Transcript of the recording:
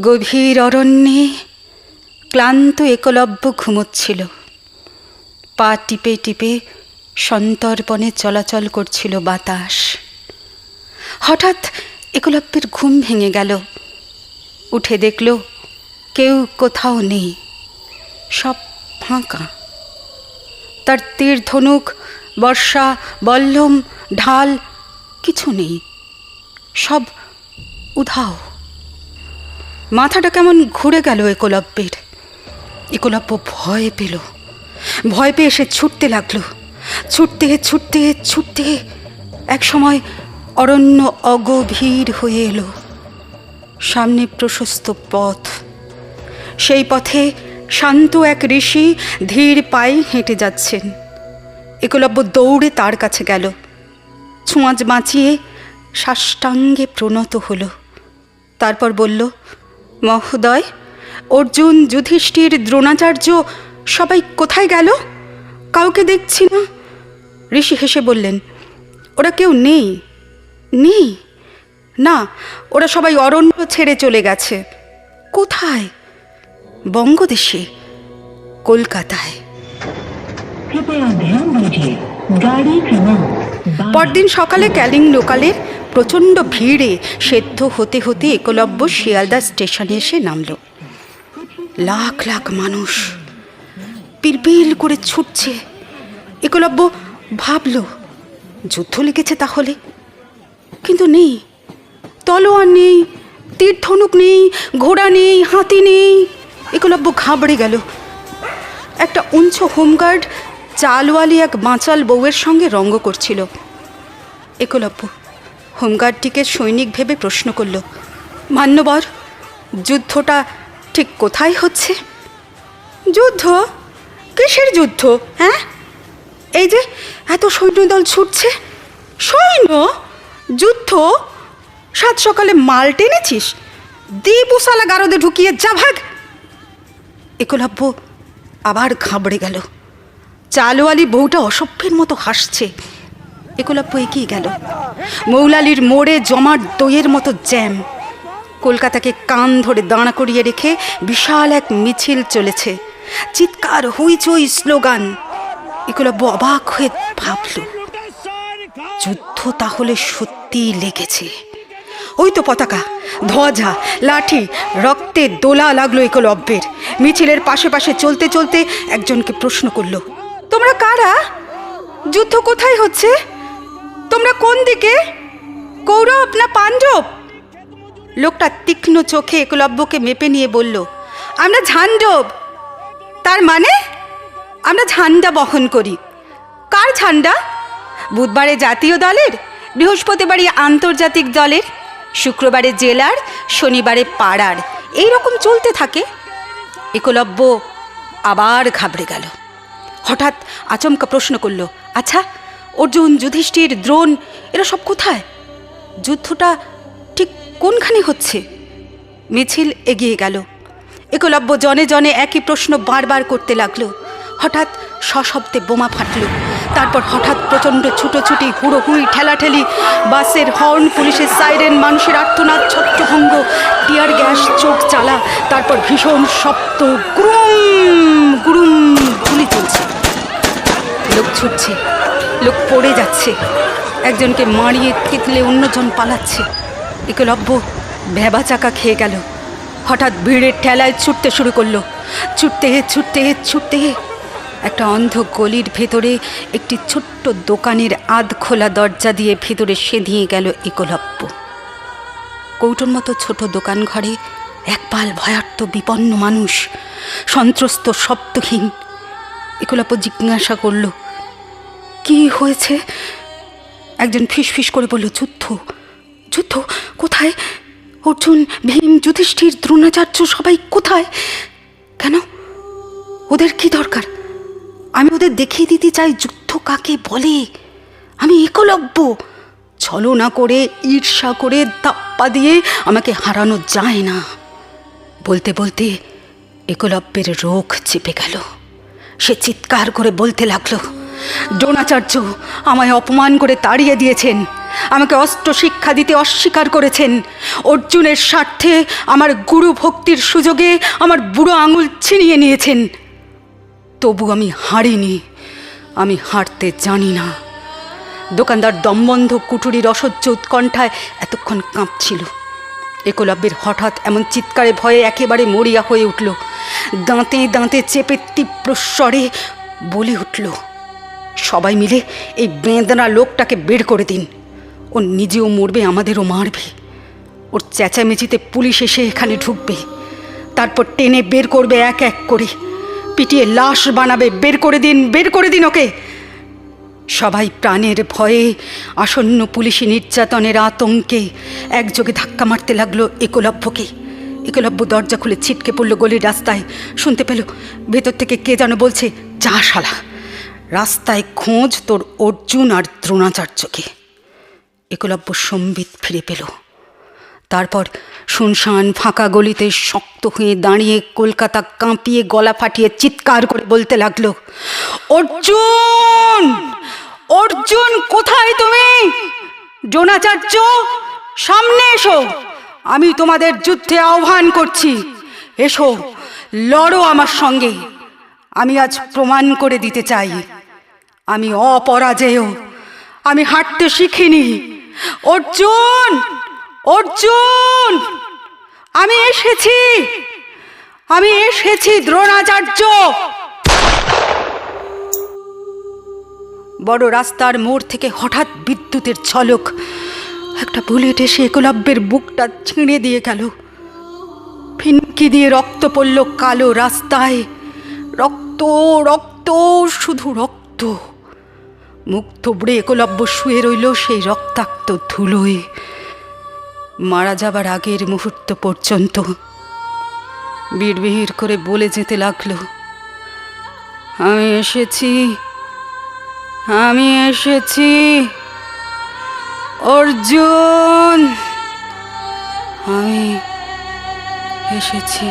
গভীর অরণ্যে ক্লান্ত একলব্য ঘুমোচ্ছিল। পা টিপে টিপে সন্তর্পণে চলাচল করছিল বাতাস। হঠাৎ একলব্যের ঘুম ভেঙে গেল। উঠে দেখল কেউ কোথাও নেই। সব ফাঁকা। তার তীর ধনুক, বর্ষা, বল্লম, ঢাল, কিছু নেই। সব উধাও। মাথাটা কেমন ঘুরে গেল একলব্যের। একলব্য ভয় পেল। ভয় পেয়ে সে ছুটতে লাগল। ছুটতে ছুটতে ছুটতে এক সময় অরণ্য অগভীর হয়ে এলো। সামনে প্রশস্ত পথ। সেই পথে শান্ত এক ঋষি ধীর পায়ে হেঁটে যাচ্ছেন। একলব্য দৌড়ে তার কাছে গেল। ছোঁয়াচ বাঁচিয়ে সাষ্টাঙ্গে প্রণত হলো। তারপর বলল মহোদয় অর্জুন যুধিষ্ঠির দ্রোণাচার্য সবাই কোথায় গেল? কাউকে দেখছি না। ঋষি হেসে বললেন ওরা কেউ নেই নেই? না ওরা সবাই অরণ্য ছেড়ে চলে গেছে। কোথায়? বঙ্গদেশে কলকাতায়। পরদিন সকালে ক্যালিং লোকালের প্রচণ্ড ভিড়ে সেদ্ধ হতে হতে একলব্য শিয়ালদা স্টেশনে এসে নামল। লাখ লাখ মানুষ পিলপিল করে ছুটছে। একলব্য ভাবল, যুদ্ধ লেগেছে তাহলে? কিন্তু নেই, তলোয়ার নেই তীর ধনুক নেই, ঘোড়া নেই, হাতি নেই। একলব্য ঘাবড়ে গেল। একটা উঞ্চ হোমগার্ড চালওয়ালি এক বাঁচাল বউয়ের সঙ্গে রঙ্গ করছিল। একলব্য হোমগার্ডটিকে সৈনিক ভেবে প্রশ্ন করল, মান্যবর, যুদ্ধটা ঠিক কোথায় হচ্ছে? যুদ্ধ? কিসের যুদ্ধ হ্যাঁ? এই যে এত সৈন্যদল ছুটছে, সৈন্য? যুদ্ধ? সাত সকালে মাল টেনেছিস? দীপুসালা গারদে ঢুকিয়ে যা ভাগ! একলব্য আবার ঘাবড়ে গেল। চালওয়ালি বউটা অসভ্যের মতো হাসছে। একলব্য এগিয়ে গেল? মৌলালির মোড়ে জমাট দইয়ের মতো জ্যাম। কলকাতাকে কান ধরে দাঁড়া করিয়ে রেখে বিশাল এক মিছিল চলেছে। চিৎকার, হইচই, স্লোগান। একলব্য অবাক হয়ে ভাবল, যুদ্ধ তাহলে সত্যিই লেগেছে। ওই তো পতাকা, ধ্বজা, লাঠি, রক্তে দোলা লাগল একলব্যের মিছিলের পাশে পাশে চলতে চলতে একজনকে প্রশ্ন করল, তোমরা কারা? যুদ্ধ কোথায় হচ্ছে? তোমরা কোন দিকে? কৌরব, না পাণ্ডব? লোকটা তীক্ষ্ণ চোখে একলব্যকে মেপে নিয়ে বলল, আমরা ঝান্ডব তার মানে? আমরা ঝান্ডা বহন করি। কার ঝান্ডা বুধবারে জাতীয় দলের, বৃহস্পতিবারে আন্তর্জাতিক দলের, শুক্রবারে জেলার, শনিবারে পাড়ার। এই রকম চলতে থাকে। একলব্য আবার ঘাবড়ে গেল। হঠাৎ আচমকা প্রশ্ন করল আচ্ছা অর্জুন, যুধিষ্ঠির, দ্রোণ, এরা সব কোথায়? যুদ্ধটা ঠিক কোনখানে হচ্ছে? মিছিল এগিয়ে গেল। একলব্য জনে জনে একই প্রশ্ন বারবার করতে লাগল। হঠাৎ সশব্দে বোমা ফাটল। তারপর হঠাৎ প্রচণ্ড ছুটোছুটি, হুড়োহুড়ি, ঠেলাঠেলি, বাসের হর্ন, পুলিশের সাইরেন, মানুষের আর্তনাদ, ছত্রভঙ্গ, টিয়ার গ্যাস, চোখ চালা, তারপর ভীষণ শব্দ, গুরুম গুরুম। লোক ছুটছে, লোক পড়ে যাচ্ছে, একজনকে মারিয়ে থেতলে অন্যজন পালাচ্ছে। একলব্য ভেবা চাকা খেয়ে গেল। হঠাৎ ভিড়ের ঠেলায় ছুটতে শুরু করল। ছুটতে হে ছুটতে হে ছুটতে হে একটা অন্ধ গলির ভেতরে একটি ছোট্ট দোকানের আধ খোলা দরজা দিয়ে ভেতরে সেধিয়ে গেল একলব্য। কৌটোর মতো ছোট দোকান ঘরে একপাল ভয়ার্ত বিপন্ন মানুষ, সন্ত্রস্ত শব্দহীন একলব্য জিজ্ঞাসা করল কি হয়েছে? একজন ফিস ফিস করে বলল, যুদ্ধ যুদ্ধ, কোথায়? অর্জুন, ভীম, যুধিষ্ঠির, দ্রোণাচার্য সবাই কোথায়? কেন? ওদের কি দরকার? আমি ওদের দেখিয়ে দিতে চাই, যুদ্ধ কাকে বলে? আমি একলব্য। ছলনা করে, ঈর্ষা করে, দাপ্পা দিয়ে আমাকে হারানো যায় না। বলতে বলতে একলব্যের রোগ চেপে গেল। সে চিৎকার করে বলতে লাগল দ্রোণাচার্য আমায় অপমান করে তাড়িয়ে দিয়েছেন। আমাকে অস্ত্র শিক্ষা দিতে অস্বীকার করেছেন। অর্জুনের স্বার্থে আমার গুরু ভক্তির সুযোগে আমার বুড়ো আঙুল ছিনিয়ে নিয়েছেন। তবু আমি হারিনি। আমি হারতে জানি না। দোকানদার দমবন্ধ কুটুরির অসহ্য উৎকণ্ঠায় এতক্ষণ কাঁপছিল। একলব্যের হঠাৎ এমন চিৎকারে ভয়ে একেবারে মরিয়া হয়ে উঠল। দাঁতে দাঁতে চেপে তীব্র স্বরে বলে উঠল সবাই মিলে এই বেঁদনা লোকটাকে বের করে দিন। ও নিজেও মরবে, আমাদেরও মারবে। ওর চেঁচামেচিতে পুলিশ এসে এখানে ঢুকবে। তারপর টেনে বের করবে এক এক করে। পিটিয়ে লাশ বানাবে, বের করে দিন, বের করে দিন ওকে। সবাই প্রাণের ভয়ে আসন্ন পুলিশি নির্যাতনের আতঙ্কে একযোগে ধাক্কা মারতে লাগল একলভ্যকে একলভ্য দরজা খুলে ছিটকে পড়ল গলির রাস্তায়। শুনতে পেল, ভেতর থেকে কে যেন বলছে, যা শালা। রাস্তায় খোঁজ তোর অর্জুন আর দ্রোণাচার্যকে। একলব্য সম্বিত ফিরে পেল। তারপর শুনশান ফাঁকা গলিতে শক্ত হয়ে দাঁড়িয়ে কলকাতা কাঁপিয়ে গলা ফাটিয়ে চিৎকার করে বলতে লাগল, অর্জুন! অর্জুন, কোথায় তুমি? দ্রোণাচার্য, সামনে এসো। আমি তোমাদের যুদ্ধে আহ্বান করছি। এসো, লড়ো আমার সঙ্গে। আমি আজ প্রমাণ করে দিতে চাই। আমি অপরাজেয়। আমি হাঁটতে শিখিনি। অর্জুন! অর্জুন! আমি এসেছি। আমি এসেছি দ্রোণাচার্য। বড় রাস্তার মোড় থেকে হঠাৎ বিদ্যুতের ঝলক। একটা বুলেট এসে একলব্যের বুকটা ছিঁড়ে দিয়ে গেল। ফিনকি দিয়ে রক্ত পড়ল কালো রাস্তায়। রক্ত রক্ত, শুধু রক্ত। মুখ থুবড়ে একলব্য শুয়ে রইল সেই রক্তাক্ত ধুলোয়। মারা যাবার আগের মুহূর্ত পর্যন্ত বিড়বিড় করে বলে যেতে লাগল, আমি এসেছি আমি এসেছি, অর্জুন! আমি এসেছি।